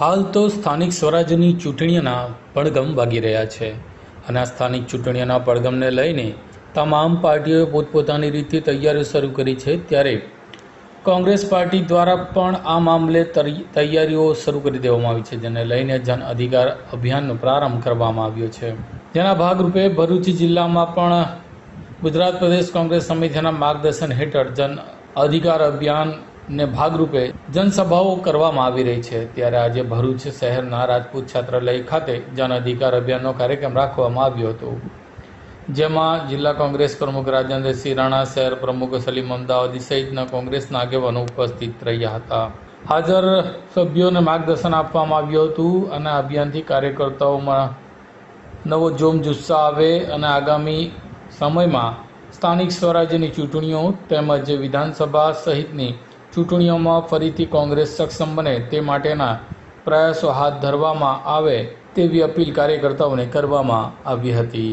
હાલ તો સ્થાનિક સ્વરાજ્યની ચૂંટણીઓના પડઘમ વાગી રહ્યા છે અને આ સ્થાનિક ચૂંટણીઓના પડઘમને લઈને તમામ પાર્ટીઓએ પોતપોતાની રીતે તૈયારીઓ શરૂ કરી છે ત્યારે કોંગ્રેસ પાર્ટી દ્વારા પણ આ મામલે તૈયારીઓ શરૂ કરી દેવામાં આવી છે, જેને લઈને જન અધિકાર અભિયાનનો પ્રારંભ કરવામાં આવ્યો છે. જેના ભાગરૂપે ભરૂચ જિલ્લામાં પણ ગુજરાત પ્રદેશ કોંગ્રેસ સમિતિના માર્ગદર્શન હેઠળ જન અધિકાર અભિયાનને ભાગરૂપે જનસભાઓ કરવામાં આવી રહી છે. ત્યારે આજે ભરૂચ શહેરના રાજપૂત છાત્રાલય ખાતે જન અધિકાર અભિયાનનો કાર્યક્રમ રાખવામાં આવ્યો હતો. જેમાં જિલ્લા કોંગ્રેસ પ્રમુખ રાજેન્દ્રસિંહ રાણા, શહેર પ્રમુખ સલીમ અમદાવાદી સહિતના કોંગ્રેસના આગેવાનો ઉપસ્થિત રહ્યા હતા. હાજર સભ્યોને માર્ગદર્શન આપવામાં આવ્યું હતું અને અભિયાનથી કાર્યકર્તાઓમાં નવો જોમ જુસ્સા આવે અને આગામી સમયમાં સ્થાનિક સ્વરાજ્યની ચૂંટણીઓ તેમજ વિધાનસભા સહિતની ચૂંટણીઓમાં ફરીથી કોંગ્રેસ સક્ષમ બને તે માટેના પ્રયાસો હાથ ધરવામાં આવે તેવી અપીલ કાર્યકર્તાઓને કરવામાં આવી હતી.